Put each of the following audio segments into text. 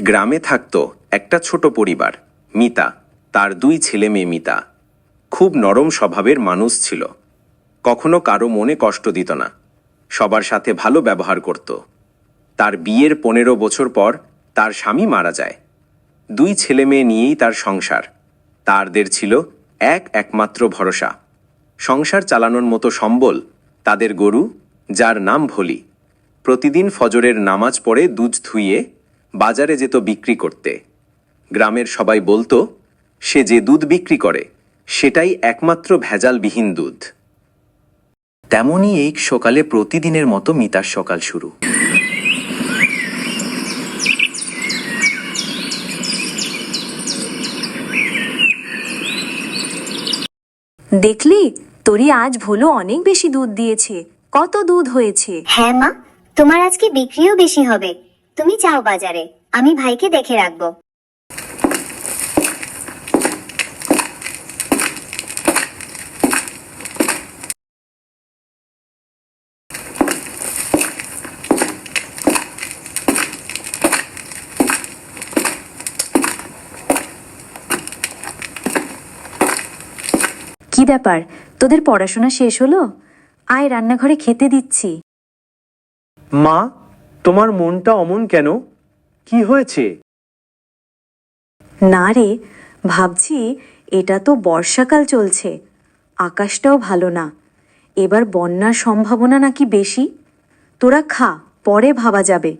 গ্রামে থাকত একটা ছোট পরিবার, মিতা, তার দুই ছেলে মেয়ে মিতা। খুব নরম স্বভাবের মানুষ ছিল। কখনো কারও মনে কষ্ট দিত না। সবার সাথে ভালো ব্যবহার করত। তার বিয়ের পনেরো বছর পর তার স্বামী মারা যায়। দুই ছেলে মেয়ে নিয়েই তার সংসার। তারদের ছিল এক একমাত্র ভরসা। সংসার চালানোর মতো সম্বল তাদের গরু, যার নাম ভলি। প্রতিদিন ফজরের নামাজ পড়ে দুধ ধুইয়ে বাজারে যেত বিক্রি করতে। গ্রামের সবাই বলতো সে যে দুধ বিক্রি করে সেটাই একমাত্র ভেজালবিহীন দুধ। তেমনই এই সকালে প্রতিদিনের মতো মিতার সকাল শুরু। দেখলি তোরই আজ ভোলো অনেক বেশি দুধ দিয়েছে। কত দুধ হয়েছে? হ্যাঁ মা তোমার আজকে বিক্রিও বেশি হবে। তুমি যাও বাজারে আমি ভাইকে দেখে রাখব। কি ব্যাপার? তোদের পড়াশোনা শেষ হলো? আয় রান্নাঘরে খেতে দিচ্ছি। মা তোমার মনটা অমন কেন? কি হয়েছে? না রে, ভাবছি এটা তো বর্ষাকাল চলছে, আকাশটাও ভালো না, এবার বন্যার সম্ভাবনা নাকি বেশি? তোরা খা, পরে ভাবা যাবে।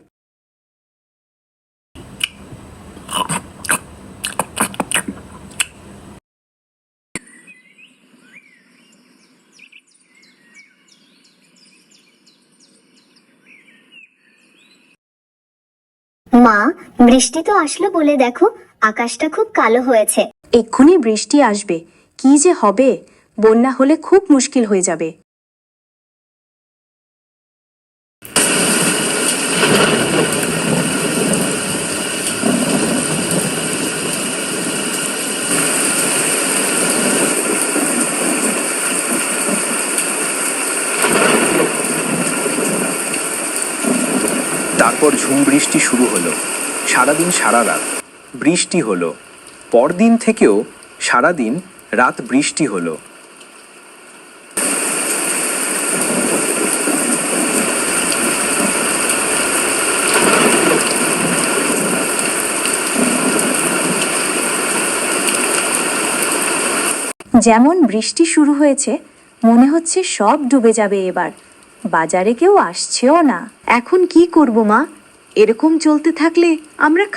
মা, বৃষ্টি তো আসলো বলে দেখো, আকাশটা খুব কালো হয়েছে। এক্ষুনি বৃষ্টি আসবে। কি যে হবে? বন্যা হলে খুব মুশকিল হয়ে যাবে। তারপর ঝুম বৃষ্টি শুরু হলো। সারাদিন সারা রাত। বৃষ্টি হলো। পরদিন থেকেও সারাদিন রাত বৃষ্টি হলো। যেমন বৃষ্টি শুরু হয়েছে, মনে হচ্ছে সব ডুবে যাবে এবার। বাজারে কেউ আসছেও না। এখন কি করব মা? এরকম চলতে থাকলে আমরা